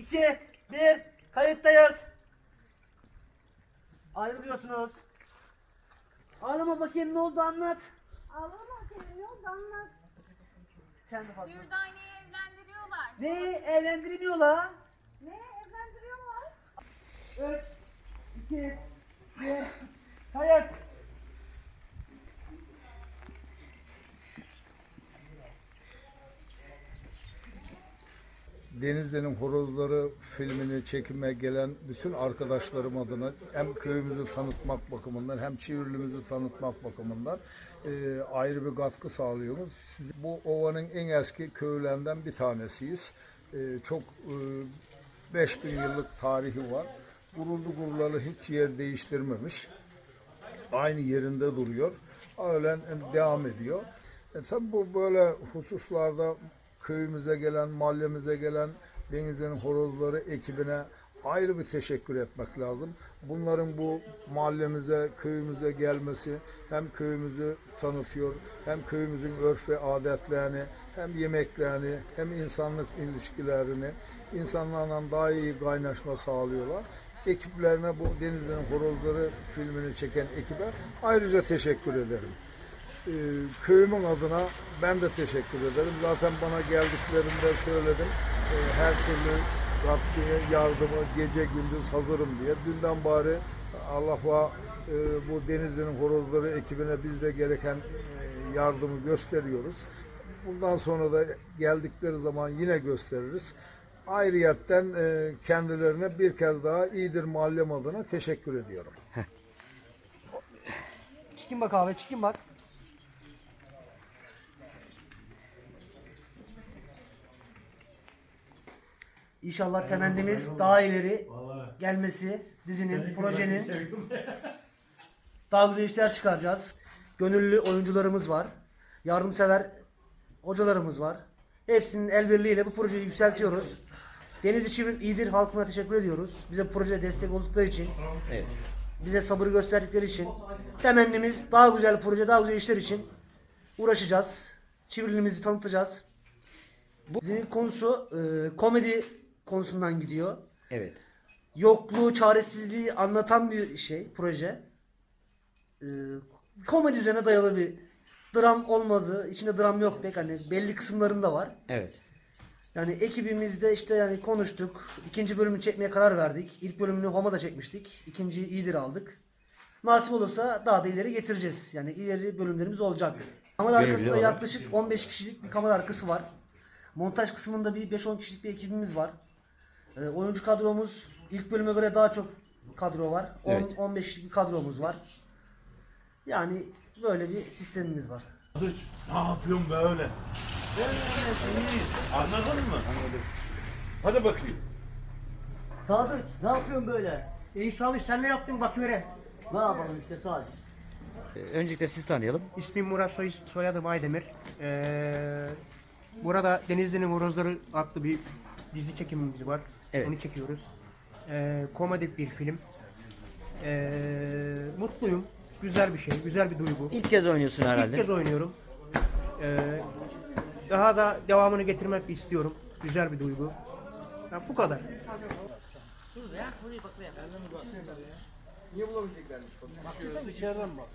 2, 1. Kayıttayız. Ayrılıyorsunuz. Ağlama bakayım ne oldu anlat. Ağlama senin yok anlat. Sen de fazla. Dürdane'yi evlendiriyorlar. Ne evlendirmiyorlar? Ne evlendiriyorlar? 3, 2, 1. Kayıt. Denizli'nin Horozları filmini çekime gelen bütün arkadaşlarım adına hem köyümüzü tanıtmak bakımından hem çevrimizi tanıtmak bakımından e, ayrı bir katkı sağlıyoruz. Siz, bu ovanın en eski köylerinden bir tanesiyiz. E, çok e, 5000 yıllık tarihi var. Kuruldu kurulalı hiç yer değiştirmemiş aynı yerinde duruyor. Öyle devam ediyor. E tabi bu böyle hususlarda köyümüze gelen, mahallemize gelen Denizli'nin horozları ekibine ayrı bir teşekkür etmek lazım. Bunların bu mahallemize, köyümüze gelmesi hem köyümüzü tanıtıyor, hem köyümüzün örf ve adetlerini, hem yemeklerini, hem insanlık ilişkilerini insanlarla daha iyi kaynaşma sağlıyorlar ekiplerine bu Denizli'nin Horozları filmini çeken ekibe ayrıca teşekkür ederim. Ee, köyümün adına ben de teşekkür ederim. Zaten bana geldiklerinde söyledim. Ee, her türlü katkıya, yardımı gece gündüz hazırım diye. Dünden bari Allah'a e, bu Denizli'nin Horozları ekibine biz de gereken e, yardımı gösteriyoruz. Bundan sonra da geldikleri zaman yine gösteririz. Ayrıyetten e, kendilerine bir kez daha iyidir mahallem adına teşekkür ediyorum. Çıkın bak abi çıkın bak. İnşallah temennimiz daha ileri gelmesi, dizinin, projenin daha güzel işler çıkaracağız. Gönüllü oyuncularımız var. Yardımsever hocalarımız var. Hepsinin el birliğiyle bu projeyi yükseltiyoruz. Denizli Çivrim İyidir halkına teşekkür ediyoruz. Bize bu projede destek oldukları için. Bize sabır gösterdikleri için. Temennimiz daha güzel proje, daha güzel işler için uğraşacağız. Çivrilimizi tanıtacağız. Dizinin konusu e, komedi konusundan gidiyor. Evet. Yokluğu, çaresizliği anlatan bir şey, proje. E, komedi üzerine dayalı bir dram olmadığı, içinde dram yok pek hani belli kısımlarında var. Evet. Yani ekibimizde işte yani konuştuk. İkinci bölümü çekmeye karar verdik. İlk bölümünü Homa'da çekmiştik. İkinciyi iyidir aldık. Nasip olursa daha da ileri getireceğiz. Yani ileri bölümlerimiz olacak. Kamera arkasında yaklaşık 15 kişilik bir kamera arkası var. Montaj kısmında bir 5-10 kişilik bir ekibimiz var. Ee, oyuncu kadromuz ilk bölüme göre daha çok kadro var. 10 Evet. 15 kişilik bir kadromuz var. Yani böyle bir sistemimiz var. Ne yapıyorsun böyle? Anladın mı? Anladım. Hadi bakayım. Sadık ne yapıyorsun böyle? İyi Salih sen ne yaptın Baküre? Ne yapalım işte Sadık. Ee, Öncelikle sizi tanıyalım. İsmim Murat Soy, soyadım Aydemir. Ee, burada Denizli'nin Horozları adlı bir dizi çekimimiz var. Evet. Onu çekiyoruz. Ee, komedik bir film. Ee, mutluyum. Güzel bir şey, güzel bir duygu. İlk kez oynuyorsun herhalde. İlk kez oynuyorum. Ee, daha da devamını getirmek istiyorum. Güzel bir duygu. Ya, bu kadar. İçeriden bak.